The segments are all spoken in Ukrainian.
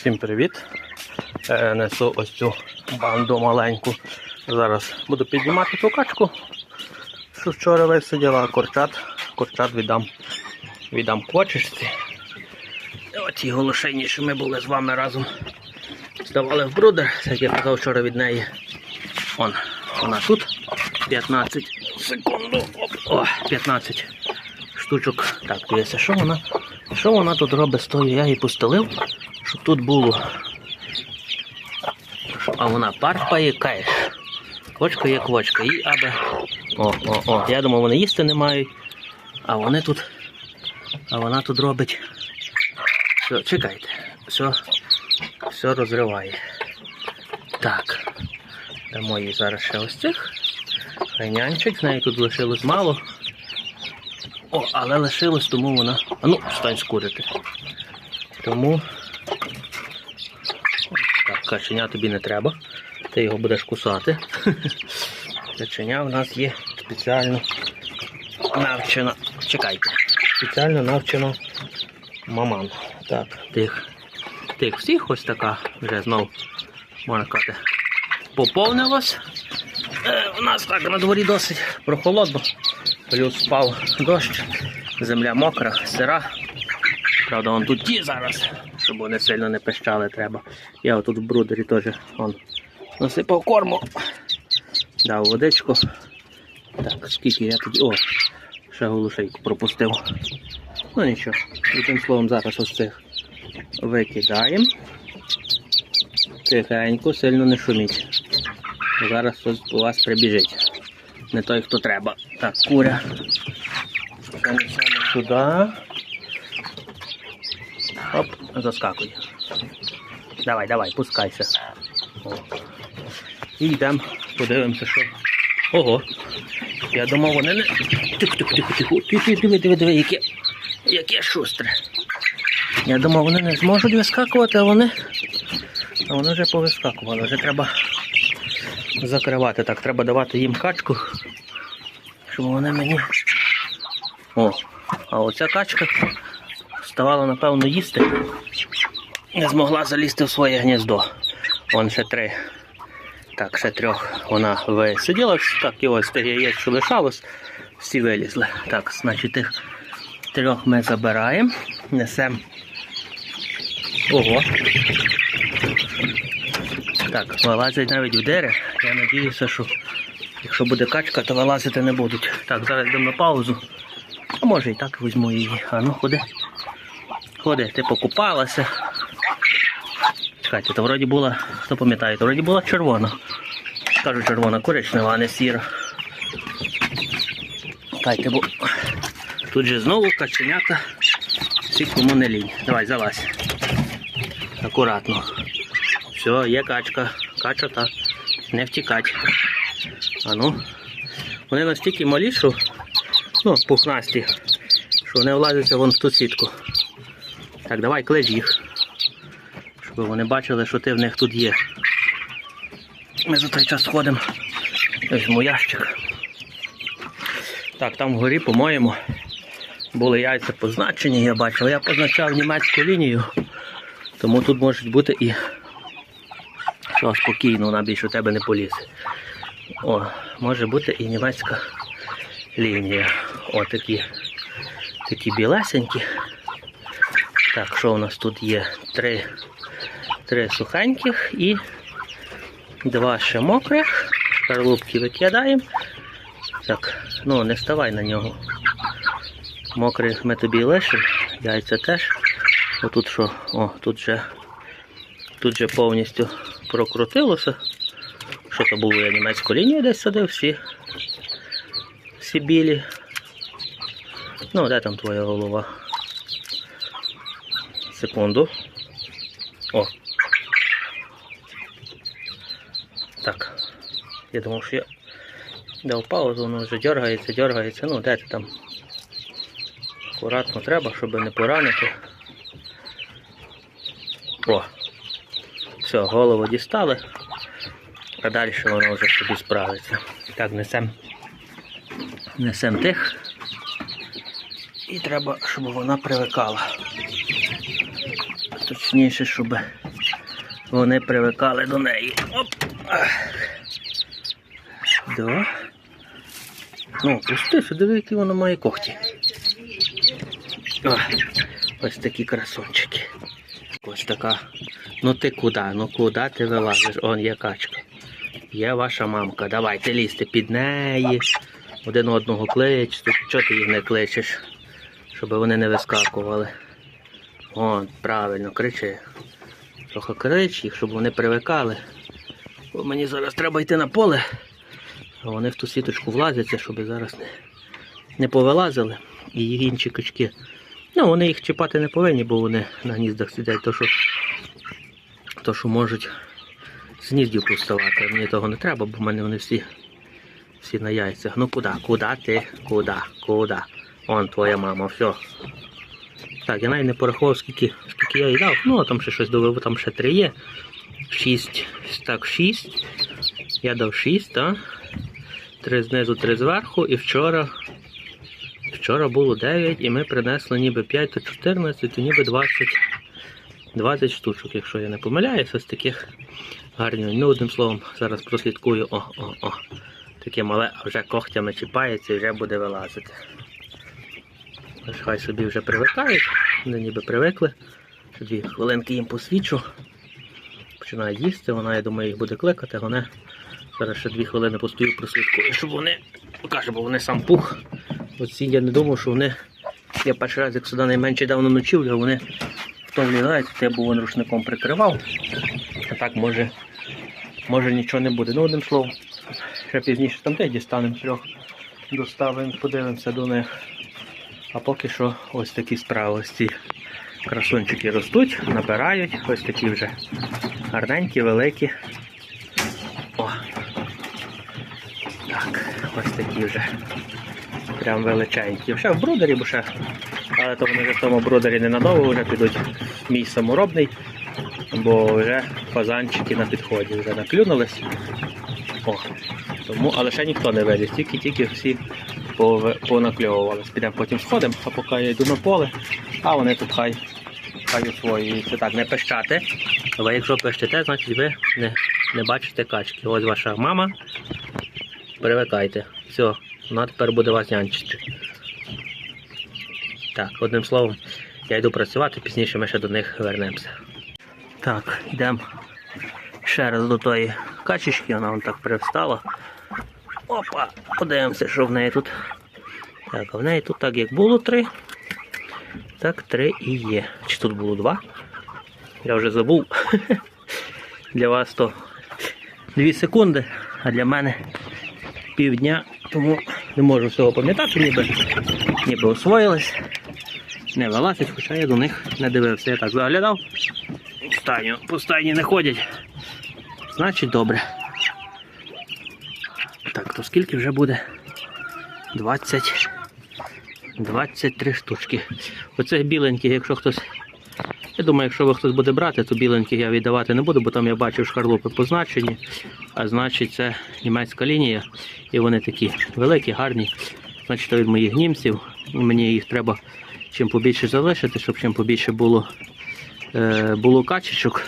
Всім привіт! Е, Несу ось цю банду маленьку. Зараз буду піднімати ту качку, що вчора висиділа, а курчат. Курчат віддам, віддам квочечці. Оці голошейні, що ми були з вами разом. Здавали в брудер, як я казав вчора від неї. Вон, вона тут. 15 секунду. О, 15 штучок. Так, дивіться, що вона? Що вона тут робить з тою? Я її постелив, щоб тут було. А вона парпає каєш. Квочка є квочка. І аби. О, о, о. Я думав, вони їсти не мають. А вони тут. А вона тут робить. Все, чекайте. Все, все розриває. Так. Дамо їй зараз ще ось цих. Хай нянчить, в неї тут лишилось мало. О, але лишилось, тому вона. А ну, встань скурити. Тому. Каченя тобі не треба. Ти його будеш кусати. Каченя в нас є спеціально навчена. Чекайте. Спеціально навчена маман. Так, тих. Тих всіх ось така вже знов, можна сказати, поповнилось. Е, у нас так на дворі досить прохолодно. Плюс спав дощ, земля мокра, сира. Правда, вон тут ті зараз, щоб вони сильно не пищали треба. Я отут в брудері теж вон, насипав корму, дав водичку. Так, скільки я тоді. О, ще голушейку пропустив. Ну нічого, одним словом, зараз ось цих викидаємо. Тихенько, сильно не шуміть. Зараз хтось у вас прибіжить. Не той, хто треба. Так, куря. Сюди. Оп, заскакуй. Давай, давай, пускайся. О. І йдемо, подивимося, що. Ого. Я думав, вони не. Тихо, тихо, тихо, тихо. Тихо, диви, диви, диви, яке. Яке шустре. Я думав, вони не зможуть вискакувати, а вони. А вони вже повискакували. Вже треба закривати. Так, треба давати їм качку, щоб вони мені. О, а оця качка ставала, напевно, їсти. Не змогла залізти в своє гніздо. Вон ще три. Так, ще трьох вона висиділа. Так, і ось яєць, що лишалось, всі вилізли. Так, значить тих трьох ми забираємо, несемо. Ого. Так, вилазять навіть в дерево. Я сподіваюся, що якщо буде качка, то вилазити не будуть. Так, зараз йдемо на паузу. А може і так візьму її. А ну ходи. Ходи, ти покупалася. Чекайте, то вроді була, хто пам'ятає, то вроді була червона. Кажу червона, коричнева, а не сіра. Чекайте, бо тут же знову каченята. Всі кому не лінь. Давай, залазь. Акуратно. Все, є качка. Качата. Не втікать. А ну. Вони настільки малі, що ну, пухнасті, що вони влазяться вон в ту сітку. Так, давай клич їх. Щоб вони бачили, що ти в них тут є. Ми за той час сходимо. Візьму ящик. Так, там вгорі, по-моєму, були яйця позначені, я бачив. Я позначав німецьку лінію, тому тут можуть бути і що спокійно, вона більше у тебе не поліз. О, може бути і німецька лінія. О, такі, такі білесенькі. Так, що у нас тут є? Три, три сухеньких і два ще мокрих. Шкарлупки викидаємо. Так, ну не вставай на нього. Мокрих ми тобі лишимо, яйця теж. Отут що? О, тут же, тут же повністю прокрутилося. Що то було, я німецьку лінію десь садив, всі, всі білі. Ну, де там твоя голова? Секунду. О. Так. Я думав, що я дав паузу, воно вже дергається, дергається. Ну, де ти там? Акуратно треба, щоб не поранити. О. Все, голову дістали. А далі воно вже собі справиться. Так, несем. Несем тих. І треба, щоб вона привикала. Точніше, щоб вони привикали до неї. Оп. Да. Ну, пусти, диви, які воно має когті. О, ось такі красунчики. Ось така. Ну ти куди? Ну куди ти вилазиш? Он є качка. Є ваша мамка. Давайте лізьте під неї. Один одного кличете. Чого ти їх не кличеш? Щоб вони не вискакували. О, правильно, кричи. Трохи крич їх, щоб вони привикали. Бо мені зараз треба йти на поле. А вони в ту сіточку влазяться, щоб зараз не, не повилазили. І їх інші качки. Ну, вони їх чіпати не повинні, бо вони на гніздах сидять, то що, то, що можуть з гніздів повставати. Мені того не треба, бо в мене вони всі, всі на яйцях. Ну куди? Куди ти? Куди? Куди? Он твоя мама, все. Так, я навіть не порахував, скільки, скільки я їй дав. Ну, а там ще щось довив, там ще три є. Шість. Так, шість. Я дав шість, так? Три знизу, три зверху. І вчора. Вчора було 9 і ми принесли ніби 5 то 14, і ніби 20, 20 штучок, якщо я не помиляюся, з таких гарних. Ну, одним словом, зараз прослідкую. О, о, о. Таке мале, а вже когтями чіпається і вже буде вилазити. Хай собі вже привикають, вони ніби привикли. Дві хвилинки їм посвічу. Починають їсти, вона, я думаю, їх буде кликати, вони зараз ще дві хвилини постою прослідкую, щоб вони, каже, бо вони сам пух. Оці я не думав, що вони. Я перший раз, як сюди найменше давно ночівлю, вони в то влізають, я був вон рушником прикривав. А так може, може нічого не буде. Ну, одним словом, ще пізніше там де дістанемо трьох, доставимо, подивимося до них. А поки що ось такі справи. Ось ці красунчики ростуть, набирають, ось такі вже гарненькі, великі. О. Так, ось такі вже прям величенькі. Ще в брудері, бо ще, але то вони вже в тому брудері ненадовго вже підуть мій саморобний, бо вже фазанчики на підході вже наклюнулись. О, тому, але ще ніхто не виліз, тільки-тільки всі понакльовувались. Підемо потім сходимо, а поки я йду на поле, а вони тут хай, хай освоюються. Так, не пищати. Ви якщо пищите, значить ви не, не бачите качки. Ось ваша мама. Привикайте. Все, вона тепер буде вас нянчити. Так, одним словом, я йду працювати, пізніше ми ще до них вернемося. Так, йдемо ще раз до тої качечки, вона вон так привстала. Опа, подивимося, що в неї тут. Так, а в неї тут так як було три, так три і є. Чи тут було два? Я вже забув. Для вас то 2 секунди, а для мене півдня, тому не можу всього пам'ятати, ніби, ніби освоїлись. Не вилазять, хоча я до них не дивився. Я так заглядав. По стайні не ходять. Значить добре. То скільки вже буде? 20. 23 штучки. Оцих біленьких, якщо хтось. Я думаю, якщо ви хтось буде брати, то біленьких я віддавати не буду, бо там я бачив шкарлупи позначені. А значить це німецька лінія. І вони такі великі, гарні. Значить, від моїх німців. Мені їх треба чим побільше залишити, щоб чим побільше було, е, було качечок.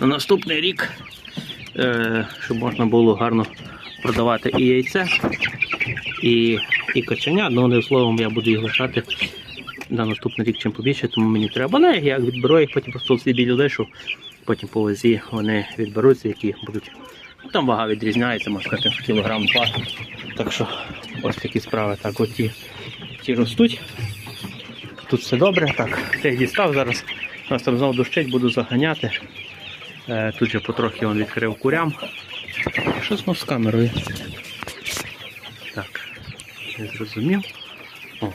На наступний рік, е, щоб можна було гарно продавати і яйце, і, і каченя. Ну, одним словом, я буду їх лишати на наступний рік чим побільше, тому мені треба. Але я відберу їх, потім просто всі білі лишу, потім по вазі вони відберуться, які будуть. Ну, Там вага відрізняється, можна сказати, кілограм два. Так що ось такі справи. Так, от ті, ті ростуть. Тут все добре. Так, тих дістав зараз. У нас там знову дощить, буду заганяти. Е, тут же потрохи він відкрив курям. Що знов з камерою? Так, не зрозумів. О.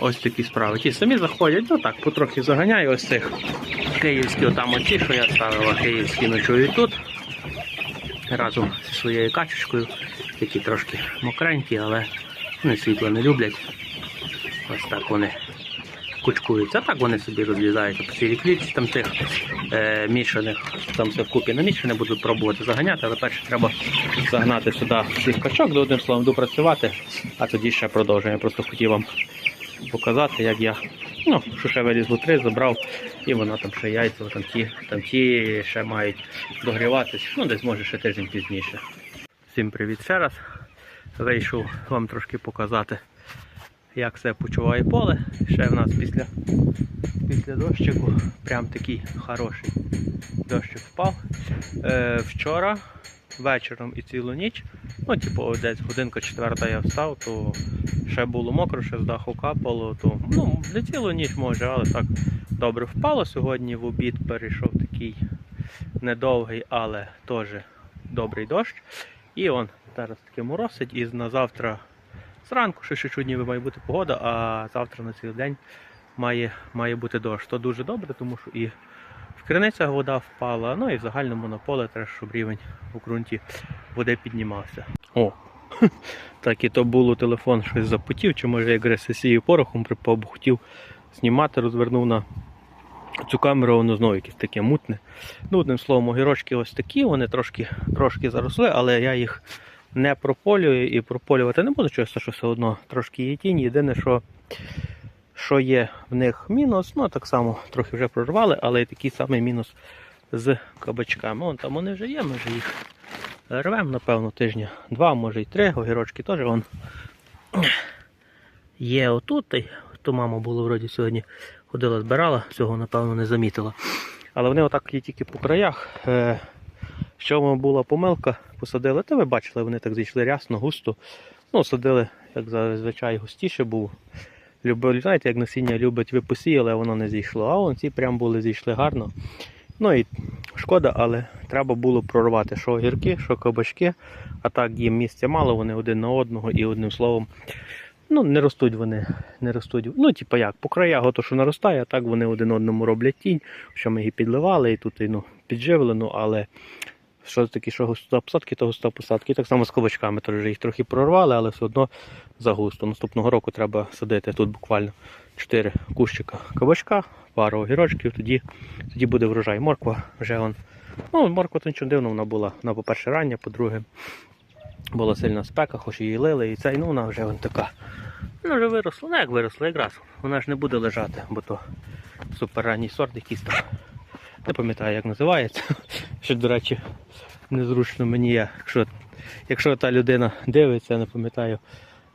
Ось такі справи. Ті самі заходять, ну так, потрохи заганяю ось цих. Київські отам оці, що я ставила, київські ночують тут. Разом зі своєю качечкою, які трошки мокренькі, але вони світло не люблять. Ось так вони кучкуються. А так вони собі розлізаються по цілій клітці, там тих е, мішаних, там все вкупі намішане, буду пробувати заганяти, але перше треба загнати сюди всіх качок, до одним словом, допрацювати, а тоді ще продовжуємо. Я просто хотів вам показати, як я Ну, ще вилізло три, забрав, і вона там ще яйця, там ті, там ті ще мають догріватись. Ну, десь може ще тиждень пізніше. Всім привіт ще раз. Вийшов вам трошки показати, як себе почуває поле. Ще в нас після, після дощику прям такий хороший дощик впав. Е, вчора вечором і цілу ніч, ну, типу, десь годинка четверта я встав, то ще було мокро, ще з даху капало, то ну, не цілу ніч може, але так добре впало. Сьогодні в обід перейшов такий недовгий, але теж добрий дощ. І он зараз таке моросить, і на завтра зранку ще чуть ніби має бути погода, а завтра на цілий день має, має бути дощ. То дуже добре, тому що і в криницях вода впала, ну і в загальному на поле теж, щоб рівень у ґрунті води піднімався. О, так і то було телефон щось запотів, чи може як сесію порохом припав, хотів знімати, розвернув на цю камеру, воно знову якесь таке мутне. Ну, одним словом, огірочки ось такі, вони трошки, трошки заросли, але я їх не прополюю і прополювати не буду, чесно, що все одно трошки є тінь. Єдине, що, що є в них мінус, ну так само трохи вже прорвали, але і такий самий мінус з кабачками. Вон там вони вже є, ми вже їх рвемо, напевно, тижня два, може й три. Огірочки теж вон є отут. То мама було вроді сьогодні ходила, збирала, цього, напевно, не замітила. Але вони отак є тільки по краях. Е, в чому була помилка, посадили, та ви бачили, вони так зійшли рясно, густо. Ну, садили, як зазвичай, густіше був. Любив, знаєте, як насіння любить, ви посіяли, а воно не зійшло. А вон ці прям були зійшли гарно. Ну і шкода, але треба було прорвати що огірки, що кабачки. А так їм місця мало, вони один на одного і одним словом. Ну, не ростуть вони, не ростуть. Ну, типу як, по краях ото, що наростає, а так вони один одному роблять тінь, що ми її підливали і тут і, ну, підживлено, але що таке, що густа посадки, то густа посадки. Так само з кабачками теж їх трохи прорвали, але все одно загусто. Наступного року треба садити тут буквально 4 кущика кабачка, пару огірочків, тоді, тоді буде врожай. Морква вже он. Ну, морква то нічого дивного, вона була, вона, по-перше, рання, по-друге, була сильна спека, хоч її лили, і цей, ну вона вже вон така. Вона вже виросла, ну як виросла, якраз. Вона ж не буде лежати, бо то суперранній сорт якийсь там. Не пам'ятаю, як називається. Що, до речі, незручно мені є. Якщо, якщо та людина дивиться, не пам'ятаю,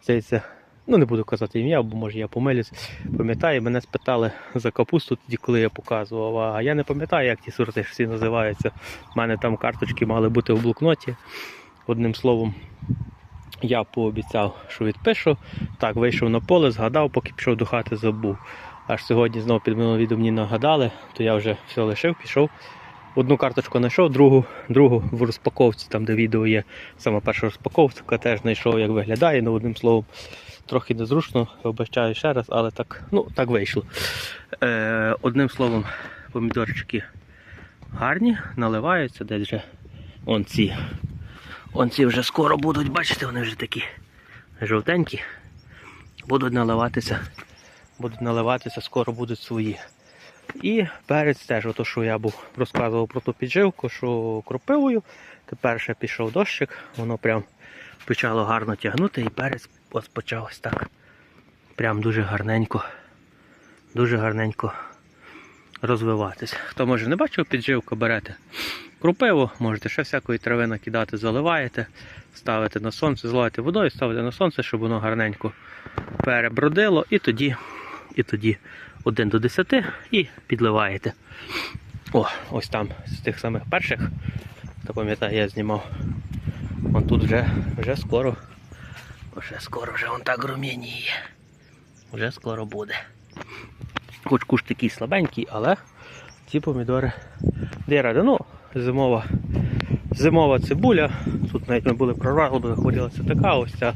здається, ну не буду казати ім'я, бо може я помилюсь. Пам'ятаю, мене спитали за капусту тоді, коли я показував. А я не пам'ятаю, як ті сорти всі називаються. У мене там карточки мали бути в блокноті. Одним словом, я пообіцяв, що відпишу. Так, вийшов на поле, згадав, поки пішов до хати, забув. Аж сьогодні знову під минулим відео мені нагадали, то я вже все лишив, пішов. Одну карточку знайшов, другу, другу в розпаковці, там де відео є, сама перша розпаковка, теж знайшов, як виглядає, ну одним словом, трохи незручно, обіцяю ще раз, але так, ну, так вийшло. Е, одним словом, помідорчики гарні, наливаються, десь вже. Он ці вже скоро будуть, бачите, вони вже такі жовтенькі. Будуть наливатися. Будуть наливатися, скоро будуть свої. І перець теж, ото, що я був розказував про ту підживку, що кропивою. Тепер ще пішов дощик, воно прям почало гарно тягнути і перець ось почав ось так. Прям дуже гарненько, дуже гарненько розвиватися. Хто може не бачив підживку, берете крупиву, можете ще всякої трави накидати, заливаєте, ставите на сонце, зливаєте водою, ставите на сонце, щоб воно гарненько перебродило, і тоді, і тоді 1 до 10 і підливаєте. О, ось там з тих самих перших, хто пам'ятає, я знімав. Вон тут вже, вже скоро, вже скоро вже вон так рум'яніє. Вже скоро буде. Хоч куш такий слабенький, але ці помідори де ради. Ну, зимова, зимова цибуля. Тут навіть ми були прорвали, знаходилася така, ось ця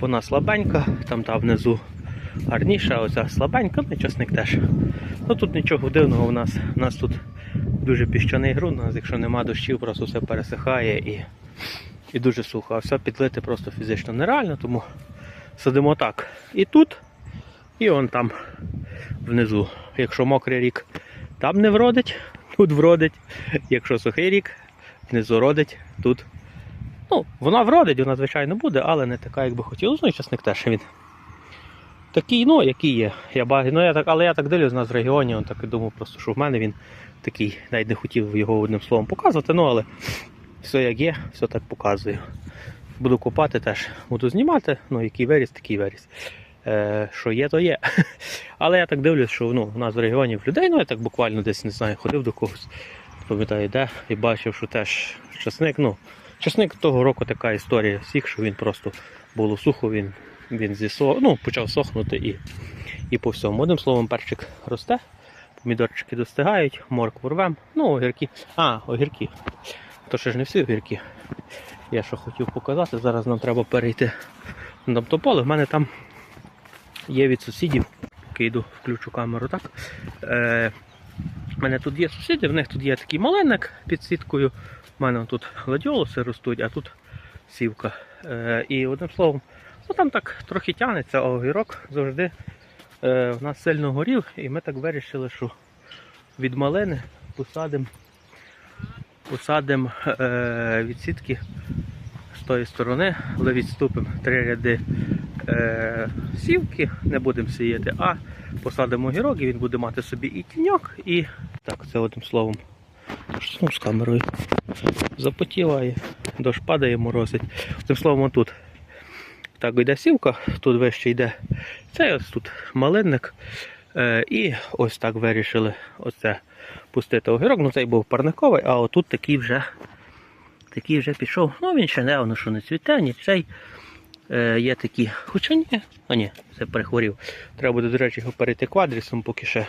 вона слабенька, там та внизу гарніша, оця слабенька, ну часник теж. Ну тут нічого дивного у нас. У нас тут дуже піщаний ґрунт, у нас якщо нема дощів, просто все пересихає і, і дуже сухо. А все підлити просто фізично нереально, тому садимо так. І тут, і он там внизу. Якщо мокрий рік, там не вродить, тут вродить. Якщо сухий рік, внизу родить, тут. Ну, вона вродить, вона, звичайно, буде, але не така, як би хотілося. Ну і часник теж він такий, ну, який є. Я бачу, ну, я так, але я так дивлюсь на з регіоні, он так і думав, просто, що в мене він такий, навіть не хотів його одним словом показувати, ну але все як є, все так показую. Буду копати теж, буду знімати, ну який виріс, такий виріс. Е, що є, то є. Але я так дивлюсь, що ну, у нас в регіоні в людей, ну я так буквально десь не знаю, ходив до когось, пам'ятаю, де, і бачив, що теж часник, ну, часник того року така історія всіх, що він просто було сухо, він, він зісо, ну, почав сохнути і, і по всьому. Одним словом, перчик росте, помідорчики достигають, моркву рвем, ну, огірки. А, огірки. То ще ж не всі огірки. Я що хотів показати, зараз нам треба перейти на поле. В мене там є від сусідів. Поки йду, включу камеру так. Е, у мене тут є сусіди, в них тут є такий маленник під сіткою. У мене тут гладіолуси ростуть, а тут сівка. Е, і одним словом, ну там так трохи тягнеться, а огірок завжди е, в нас сильно горів, і ми так вирішили, що від малини посадимо посадимо е, від сітки з тої сторони, але відступимо три ряди е, сівки, не будемо сіяти, а посадимо огірок і він буде мати собі і тіньок, і так, це одним словом. Що з камерою? Запотіває, дощ падає, морозить. Одним словом, тут так йде сівка, тут вище йде. Це ось тут малинник. Е, і ось так вирішили оце пустити огірок. Ну цей був парниковий, а отут такий вже такий вже пішов. Ну він ще не воно що не цвіте, ні цей. Е, є такі. Хоча ні, а ні, це перехворів. Треба буде, до речі, його перейти квадрісом, поки ще,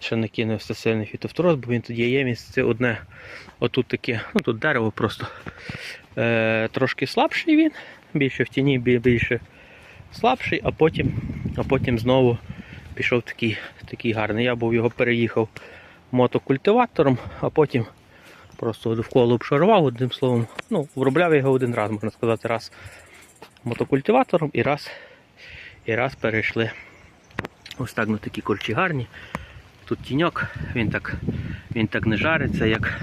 ще не кинувся сильний фітофтороз, бо він тут є ємність, це одне. Отут таке, ну тут дерево просто е, трошки слабший він, більше в тіні, більше слабший, а потім, а потім знову пішов такий, такий гарний. Я був його переїхав мотокультиватором, а потім просто довкола обшарував одним словом. Ну, вробляв його один раз, можна сказати, раз мотокультиватором і раз, і раз перейшли. Ось так ну такі корчі гарні. Тут тіньок, він так, він так не жариться, як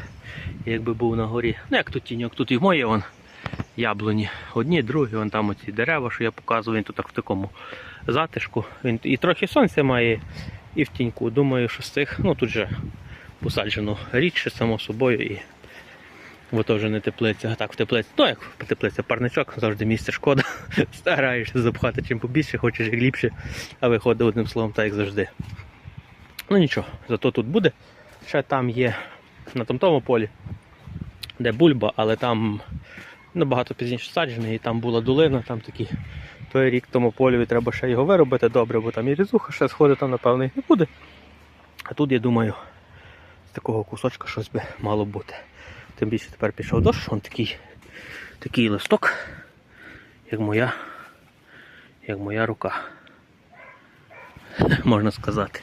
якби був на горі. Ну як тут тіньок, тут і моє вон яблуні. Одні, другі, вон там оці дерева, що я показував, він тут так в такому затишку. Він і трохи сонця має, і в тіньку. Думаю, що з цих, ну тут же посаджено рідше, само собою, і бо то вже не теплиця. А так в теплиці. Ну як теплиця, парничок, завжди місце шкода. Стараєшся запхати чим побільше, хочеш як ліпше, а виходить одним словом, так як завжди. Ну нічого, зато тут буде. Ще там є на тому полі, де бульба, але там набагато пізніше саджений, і там була долина, там такий той рік тому полю треба ще його виробити добре, бо там і різуха ще сходить, там напевно і не буде. А тут, я думаю, з такого кусочка щось би мало бути. Тим більше тепер пішов дощ, он такий, такий листок, як моя, як моя рука. Можна сказати.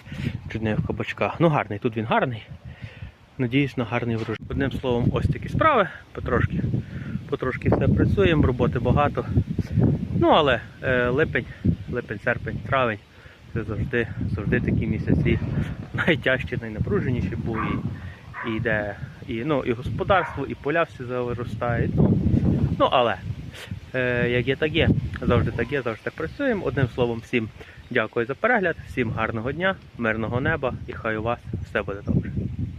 Чуть не в кабачках. Ну гарний, тут він гарний. Надіюсь на гарний врожай. Одним словом, ось такі справи. Потрошки, потрошки все працюємо, роботи багато. Ну але е, липень, липень, серпень, травень це завжди, завжди такі місяці найтяжчі, найнапруженіші були. І, йде і, ну, і господарство, і поля всі завиростають. Ну, ну але е, як є, так є. Завжди так є, завжди так працюємо. Одним словом, всім дякую за перегляд, всім гарного дня, мирного неба і хай у вас все буде добре.